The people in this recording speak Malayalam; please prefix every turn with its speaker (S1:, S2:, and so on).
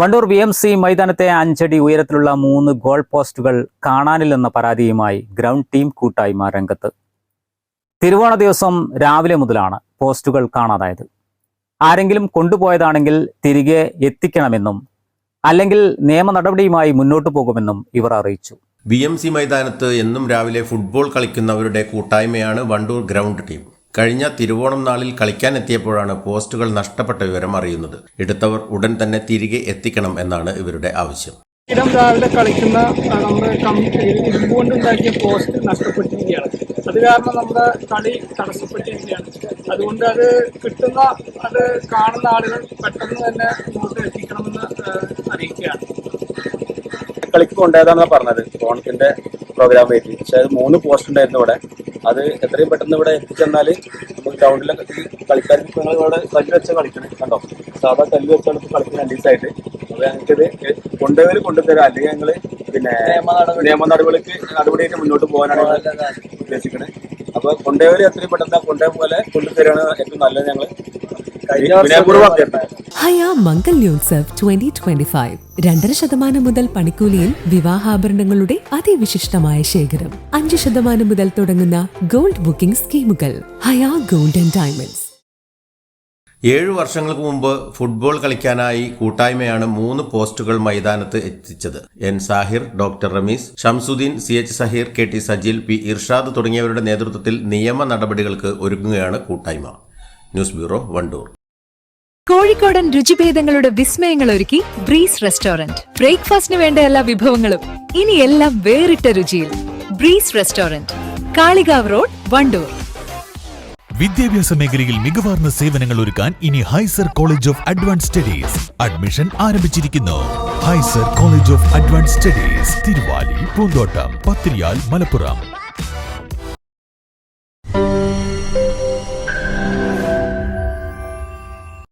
S1: വണ്ടൂർ ബി എം സി മൈതാനത്തെ അഞ്ചടി ഉയരത്തിലുള്ള മൂന്ന് ഗോൾ പോസ്റ്റുകൾ കാണാനില്ലെന്ന പരാതിയുമായി ഗ്രൗണ്ട് ടീം കൂട്ടായ്മ രംഗത്ത്. തിരുവോണ ദിവസം രാവിലെ മുതലാണ് പോസ്റ്റുകൾ കാണാതായത്. ആരെങ്കിലും കൊണ്ടുപോയതാണെങ്കിൽ തിരികെ എത്തിക്കണമെന്നും അല്ലെങ്കിൽ നിയമ നടപടിയുമായി മുന്നോട്ടു പോകുമെന്നും ഇവർ അറിയിച്ചു.
S2: ബി എം സി മൈതാനത്ത് എന്നും രാവിലെ ഫുട്ബോൾ കളിക്കുന്നവരുടെ കൂട്ടായ്മയാണ് വണ്ടൂർ ഗ്രൗണ്ട് ടീം. കഴിഞ്ഞ തിരുവോണം നാളിൽ കളിക്കാനെത്തിയപ്പോഴാണ് പോസ്റ്റുകൾ നഷ്ടപ്പെട്ട വിവരം അറിയുന്നത്. എടുത്തവർ ഉടൻ തന്നെ തിരികെ എത്തിക്കണം എന്നാണ് ഇവരുടെ ആവശ്യം.
S3: ഇടം രാവിലെ കളിക്കുന്ന നമ്മുടെ കം- ഇരുമ്പ് കൊണ്ട് ഉണ്ടാക്കിയ പോസ്റ്റ് നഷ്ടപ്പെട്ടിരിക്കുകയാണ്. അത് കാരണം നമ്മുടെ കളി തടസ്സപ്പെട്ടിരിക്കുകയാണ്. അതുകൊണ്ട് അത് കിട്ടുന്ന അത് കാണുന്ന ആളുകൾ പെട്ടെന്ന് തന്നെ ഇങ്ങോട്ട് എത്തിക്കണമെന്ന് അറിയിക്കുകയാണ്.
S4: കളിക്ക് കൊണ്ടുപോയതാണെന്നാണ് പറഞ്ഞത്. ഓണത്തിന്റെ പ്രോഗ്രാം ആയിട്ട് പക്ഷെ അത് മൂന്ന് പോസ്റ്റ് ഉണ്ടായിരുന്നു ഇവിടെ. അത് എത്രയും പെട്ടെന്ന് ഇവിടെ എത്തിച്ചെന്നാൽ നമുക്ക് ഗ്രൗണ്ടിലൊക്കെ കളിക്കാൻ കളിക്കാർക്ക് ഞങ്ങൾ ഇവിടെ കല്ല് വെച്ചാൽ കളിക്കണേ കണ്ടോ? സാധാ കല്ല് വെച്ചാണ് ഇപ്പൊ കളിക്കുന്നത് രണ്ട് ദിവസമായിട്ട് അപ്പൊ ഞങ്ങൾക്കിത് കൊണ്ടുപോയവർ കൊണ്ടുതരാം അല്ലെങ്കിൽ ഞങ്ങൾ പിന്നെ നിയമ നടപടിക്ക് നടപടിയായിട്ട് മുന്നോട്ട് പോകാനാണ് ഉദ്ദേശിക്കുന്നത് അപ്പൊ കൊണ്ടുപോയവർ എത്രയും പെട്ടെന്ന് കൊണ്ടുപോയ പോലെ കൊണ്ടുതരാണ് ഏറ്റവും നല്ലത് ഞങ്ങൾ വിനയപൂർവം
S5: Haya Mangalyotsav twenty twenty five. രണ്ടര ശതമാനം മുതൽ പണിക്കൂലിയിൽ വിവാഹാഭരണങ്ങളുടെ അതിവിശിഷ്ടമായ ശേഖരം. അഞ്ച് ശതമാനം മുതൽ തുടങ്ങുന്ന ഗോൾഡ് ബുക്കിംഗ് സ്കീമുകൾ. ഹയാ ഗോൾഡ് ആൻഡ് ഡയമണ്ട്സ്.
S2: ഏഴു വർഷങ്ങൾക്ക് മുമ്പ് ഫുട്ബോൾ കളിക്കാനായി കൂട്ടായ്മയാണ് മൂന്ന് പോസ്റ്റുകൾ മൈതാനത്ത് എത്തിച്ചത്. N Sahir doctor Rameez Shamsuddin C H Saheer K T Sajil P Irshad തുടങ്ങിയവരുടെ നേതൃത്വത്തിൽ നിയമ നടപടികൾക്ക് ഒരുങ്ങുകയാണ് കൂട്ടായ്മ. News bureau Wandoor.
S6: കോഴിക്കോടൻ രുചിഭേദങ്ങളുടെ വിസ്മയങ്ങൾ ഒരുക്കി ബ്രീസ് റെസ്റ്റോറന്റ്. ബ്രേക്ക്ഫാസ്റ്റിന് വേണ്ട എല്ലാ വിഭവങ്ങളും ഇനി എല്ലാം വേറിട്ട രുചിയിൽ. Breeze restaurant Kalikavu road Wandoor.
S7: വിദ്യാഭ്യാസ മേഖലയിൽ മികവാർന്ന സേവനങ്ങൾ ഒരുക്കാൻ ഇനി Hyser college of advance studies admission ആരംഭിച്ചിരിക്കുന്നു. Hyser college of advance studies Thiruvali Poonthottam Pathiriyal Malappuram.